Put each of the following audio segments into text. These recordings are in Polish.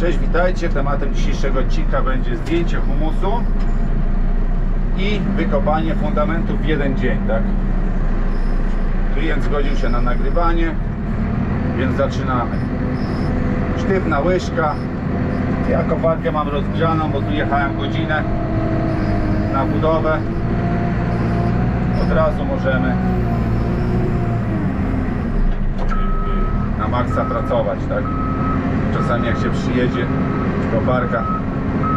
Cześć, witajcie. Tematem dzisiejszego odcinka będzie zdjęcie humusu i wykopanie fundamentów w jeden dzień, tak? Klient zgodził się na nagrywanie, więc zaczynamy. Sztywna łyżka. Ja koparkę mam rozgrzaną, bo tu jechałem godzinę na budowę. Od razu możemy na maksa pracować, tak? Czasami jak się przyjedzie koparka,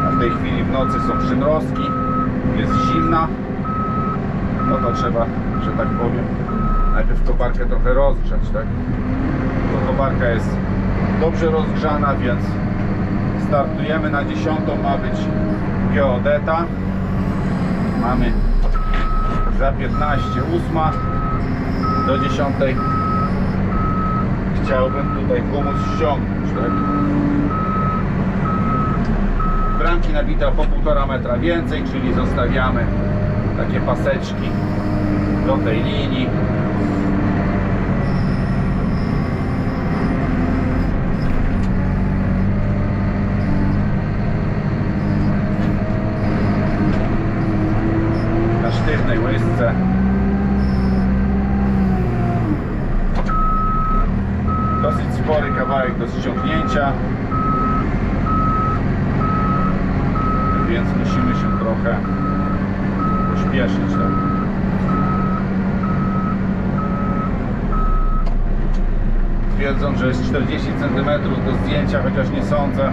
a w tej chwili w nocy są przymrozki, jest zimna, no to trzeba, że tak powiem, najpierw koparkę trochę rozgrzać, tak? To koparka jest dobrze rozgrzana, więc startujemy na 10, ma być geodeta. Mamy za 15 8 do 10 chciałbym tutaj humus ściągnąć, tak? Bramki nabita po 1,5 metra więcej, czyli zostawiamy takie paseczki do tej linii. Na sztywnej łysce. Dosyć spory kawałek do ściągnięcia. Więc musimy się trochę pośpieszyć. Tak? Twierdząc, że jest 40 cm do zdjęcia, chociaż nie sądzę.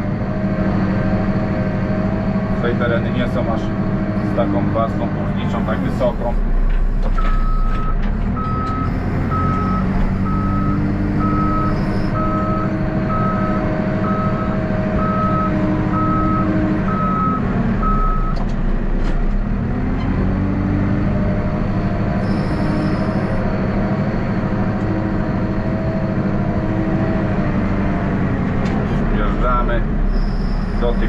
Tutaj tereny nie są aż z taką warstwą górniczą tak wysoką.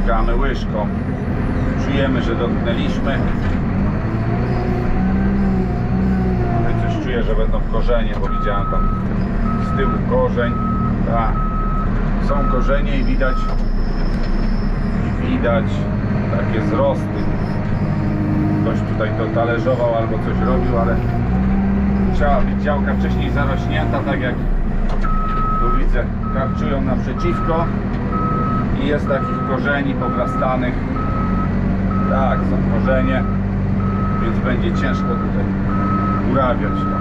Dotykamy łyżką. Czujemy, że dotknęliśmy. No i coś czuję, że będą korzenie, bo widziałem tam z tyłu korzeń. Tak. Są korzenie i widać widać takie wzrosty. Ktoś tutaj to talerzował albo coś robił, ale musiała być działka wcześniej zarośnięta, tak jak tu widzę, karczują naprzeciwko jest takich korzeni powrastanych. Tak, są korzenie, więc będzie ciężko tutaj urabiać to.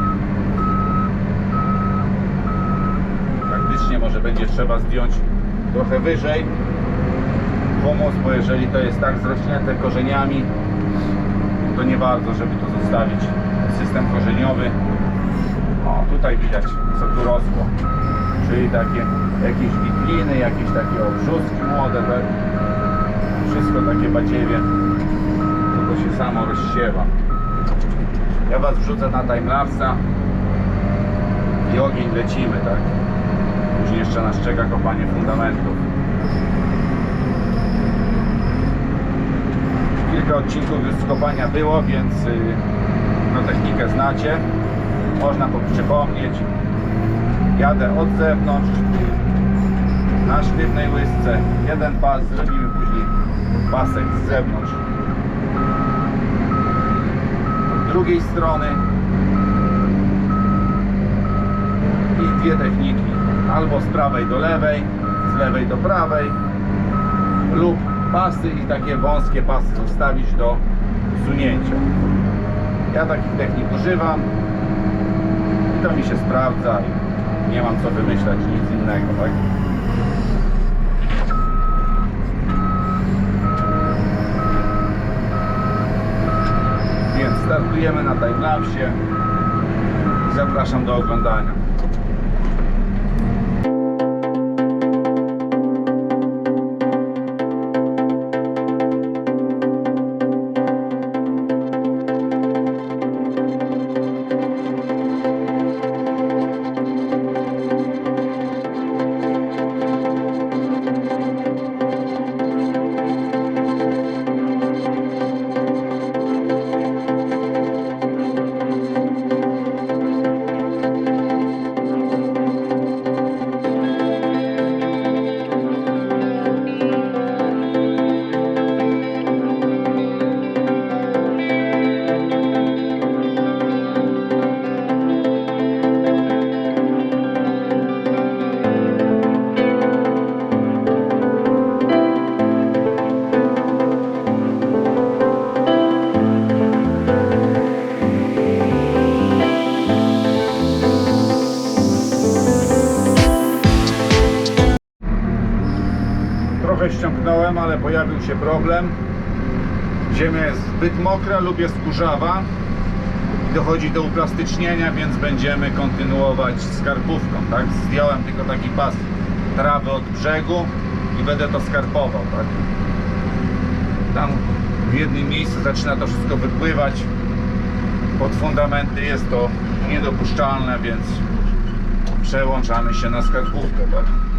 Faktycznie może będzie trzeba zdjąć trochę wyżej humus, bo jeżeli to jest tak zrośnięte korzeniami, to nie bardzo, żeby to zostawić. System korzeniowy. O, tutaj widać, co tu rosło. Czyli takie jakieś witliny, jakieś takie obrzustki młode, tak? Wszystko takie badziewie, to to się samo rozsiewa. Ja Was wrzucę na timelapsa i ogień lecimy, tak? Później jeszcze nas czeka kopanie fundamentów. Kilka odcinków już z kopania było, więc y, no technikę znacie. Można po- przypomnieć. Jadę od zewnątrz na sztywnej łysce. Jeden pas, zrobimy później pasek z zewnątrz. Od drugiej strony i dwie techniki. Albo z prawej do lewej, z lewej do prawej lub pasy i takie wąskie pasy zostawić do usunięcia. Ja takich technik używam i to mi się sprawdza nie mam co wymyślać nic innego, tak? Więc startujemy na timelapsie zapraszam do oglądania. Całe ściągnąłem, ale pojawił się problem. Ziemia jest zbyt mokra lub jest kurzawa i dochodzi do uplastycznienia, więc będziemy kontynuować skarpówką, tak? Zdjąłem tylko taki pas trawy od brzegu i będę to skarpował, tak? Tam w jednym miejscu zaczyna to wszystko wypływać pod fundamenty, jest to niedopuszczalne, więc przełączamy się na skarpówkę, tak?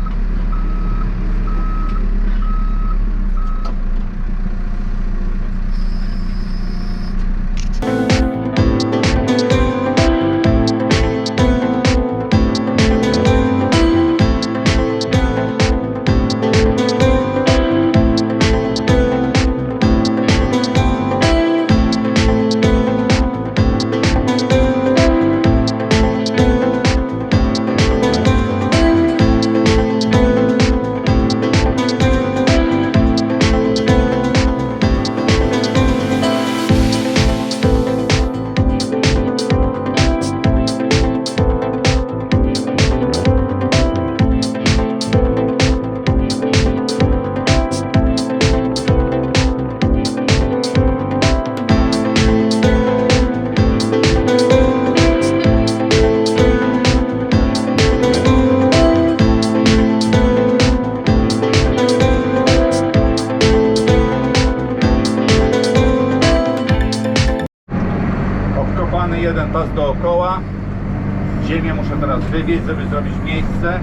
Teraz wywieźć, żeby zrobić miejsce.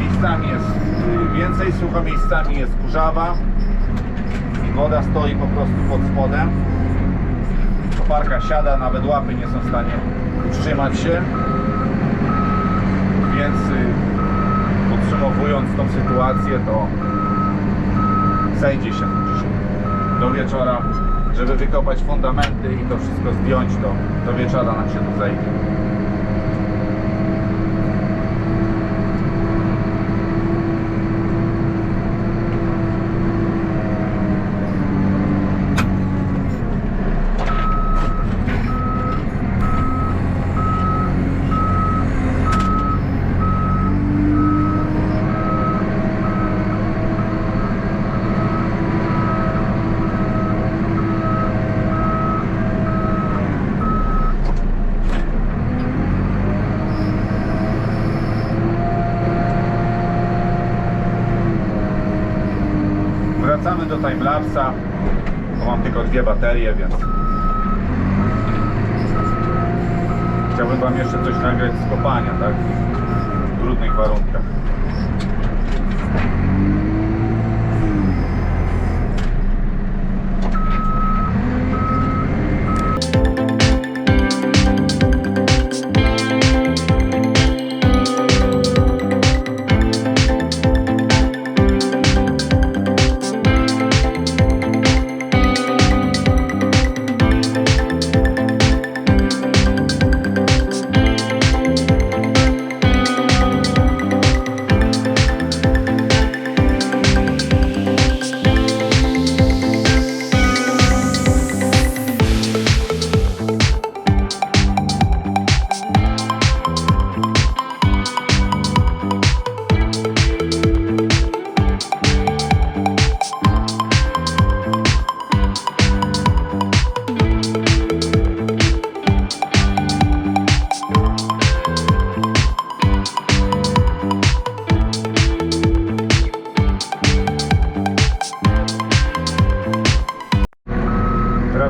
Miejscami jest więcej sucho, miejscami jest kurzawa. I woda stoi po prostu pod spodem. Koparka siada, nawet łapy nie są w stanie utrzymać się. Więc y, podsumowując tą sytuację, to zejdzie się do wieczora, żeby wykopać fundamenty i to wszystko zdjąć, to do wieczora nam się tu zejdzie. Wracamy do timelapsa. Bo mam tylko dwie baterie, więc chciałbym Wam jeszcze coś nagrać z kopania, tak? W trudnych warunkach.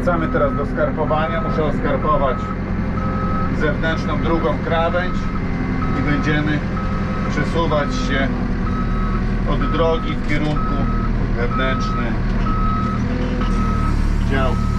Wracamy teraz do skarpowania. Muszę oskarpować zewnętrzną drugą krawędź i będziemy przesuwać się od drogi w kierunku wewnętrzny działki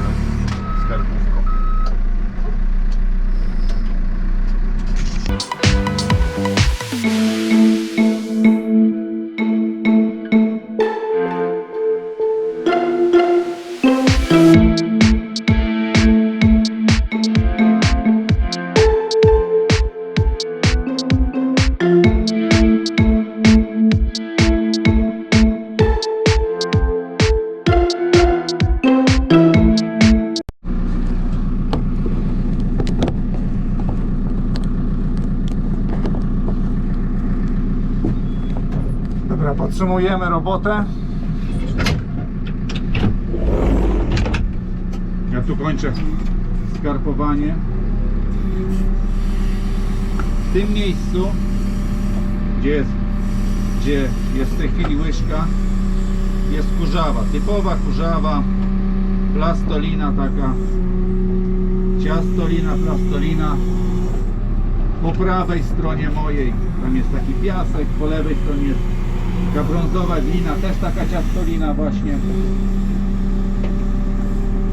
Dobra, podsumujemy robotę. Ja tu kończę skarpowanie. W tym miejscu, gdzie jest, gdzie jest w tej chwili łyżka, jest kurzawa. Typowa kurzawa, plastolina taka, ciastolina, plastolina. Po prawej stronie mojej tam jest taki piasek, po lewej stronie jest taka brązowa glina, też taka ciastolina właśnie.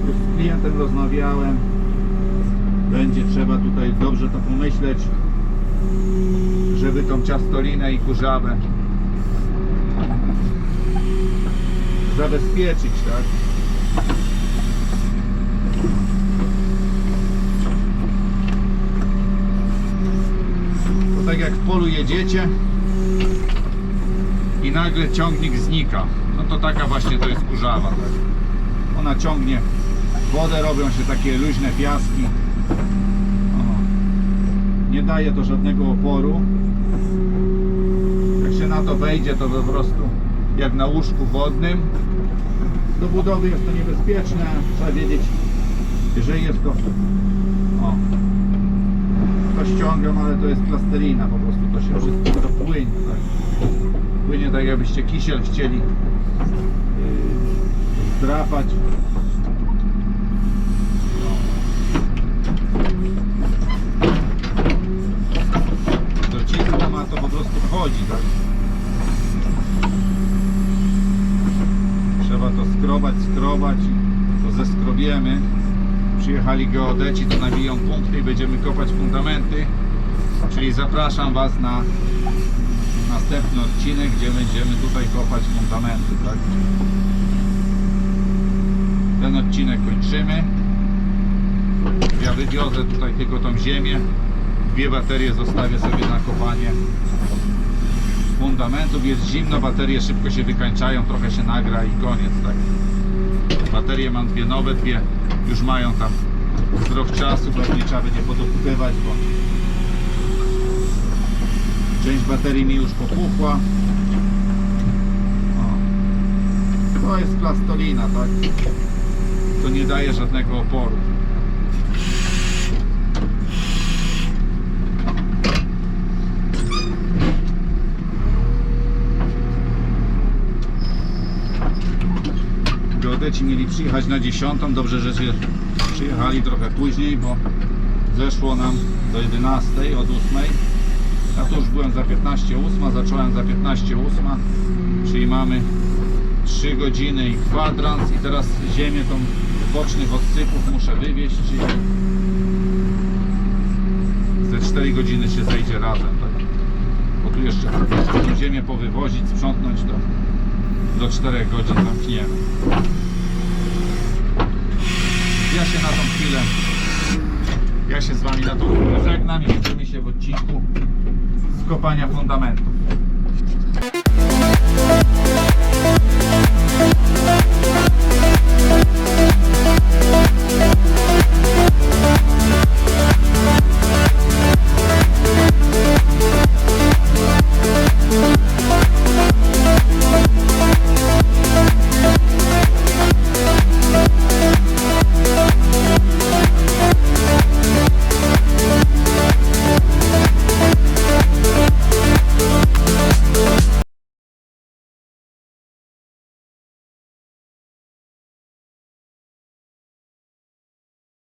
Już z klientem rozmawiałem. Będzie trzeba tutaj dobrze to pomyśleć, żeby tą ciastolinę i kurzawę zabezpieczyć, tak? To tak jak w polu jedziecie i nagle ciągnik znika. No to taka właśnie to jest kurzawa. Tak? Ona ciągnie wodę, robią się takie luźne piaski. O. Nie daje to żadnego oporu. Jak się na to wejdzie, to po prostu jak na łóżku wodnym. Do budowy jest to niebezpieczne. Trzeba wiedzieć, jeżeli jest to. O, to ściągam, ale to jest plastelina po prostu, to się wszystko to płynie, tak? Płynie tak jakbyście kisiel chcieli zdrapać. No. Do cisła ma to po prostu chodzi, tak? Trzeba to skrobać, skrobać, to zeskrobiemy przyjechali geodeci, to nabiją punkty i będziemy kopać fundamenty. Czyli zapraszam Was na następny odcinek, gdzie będziemy tutaj kopać fundamenty. Tak? Ten odcinek kończymy. Ja wywiozę tutaj tylko tą ziemię. Dwie baterie zostawię sobie na kopanie fundamentów. Jest zimno, baterie szybko się wykańczają, trochę się nagra i koniec. Tak? Baterie mam dwie nowe, dwie już mają tam rok czasu, pewnie trzeba będzie podokupywać, bo część baterii mi już popuchła. O. To jest plastolina, tak? To nie daje żadnego oporu. Geodeci mieli przyjechać na 10. Dobrze, że się przyjechali trochę później, bo zeszło nam do 11 od 8. Ja tu już byłem za 15.08, zacząłem za 15.08, czyli mamy 3 godziny i kwadrans i teraz ziemię tą bocznych odsypów muszę wywieźć, czyli ze 4 godziny się zejdzie razem, tak? Bo tu jeszcze tą ziemię powywozić, sprzątnąć do, do 4 godzin zamkniemy. Ja się na tą chwilę, ja się z Wami na tą chwilę żegnam i widzimy się w odcinku kopania fundamentów.